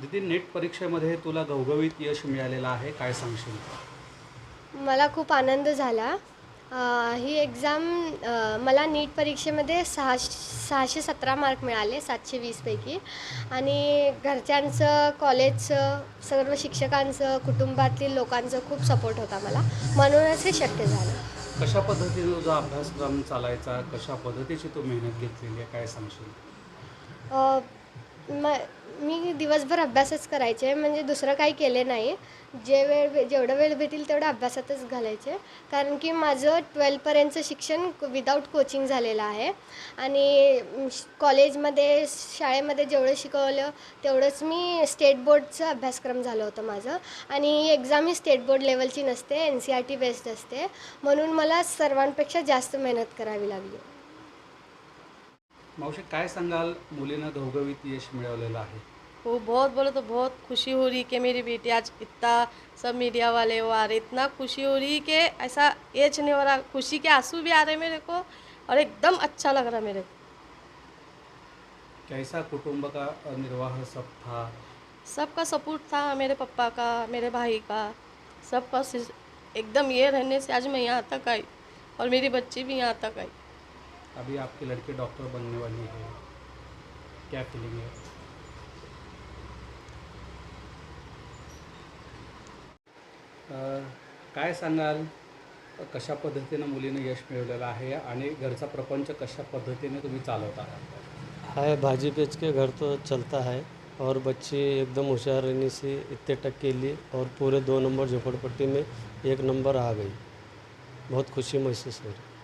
दिदी नेट परीक्षेमध्ये तुला घवघवीत यश मिळालेलं आहे काय सांगशील? मला खूप आनंद झाला. अ, ही एक्झाम अ, मला नीट परीक्षेमध्ये सहा सहाशे सतरा मार्क मिळाले सातशे वीसपैकी आणि घरच्यांचं कॉलेजचं सर्व शिक्षकांचं कुटुंबातील लोकांचं खूप सपोर्ट होता मला. म्हणूनच हे शक्य झालं. कशा पद्धतीने तुझा अभ्यासक्रम चालायचा? कशा पद्धतीची तू मेहनत घेतलेली आहे? काय सांगशील? अ, म मी दिवसभर अभ्यासच करायचे म्हणजे दुसरं काही केले नाही. जे वेळ भे- जेवढं वेळ भेटेल तेवढं अभ्यासातच घालायचे. कारण की माझं ट्वेल्थपर्यंतचं शिक्षण विदाऊट कोचिंग झालेलं आहे. आणि श- कॉलेजमध्ये शाळेमध्ये जेवढं शिकवलं तेवढंच मी स्टेट बोर्डचं अभ्यासक्रम झालं होतं माझं. आणि ही एक्झाम ही स्टेट बोर्ड लेवलची नसते N C R T based असते. म्हणून मला सर्वांपेक्षा जास्त मेहनत करावी लागली. मावशी काय सांगाल मुलीनं घवघवीत यश मिळवलेलं आहे? वो बहुत बोले तो बहुत खुशी हो रही कि मेरी बेटी आज इतना सब मीडिया वाले वो आ रहे इतना खुशी हो रही कि ऐसा एज नहीं हो रहा खुशी के आँसू भी आ रहे मेरे को और एकदम अच्छा लग रहा मेरे को। कैसा कुटुंब का निर्वाह सब था? सबका सपोर्ट था मेरे पापा का मेरे भाई का सबका एकदम ये रहने से आज मैं यहाँ तक आई और मेरी बच्ची भी यहाँ तक आई। अभी आपकी लड़की डॉक्टर बनने वाली है। क्या फीलिंग है? काय सांगाल कशा पद्धतीनं मुलीनं यश मिळवलेलं आहे आणि घरचा प्रपंच कशा पद्धतीने तुम्ही चालवता? है भाजी बेच के घर तो चलता है और बच्ची एकदम होशियार रहने से इतने टक के लिए और पूरे दो नंबर झोपड़पट्टी में एक नंबर आ गई। बहुत खुशी महसूस हो रही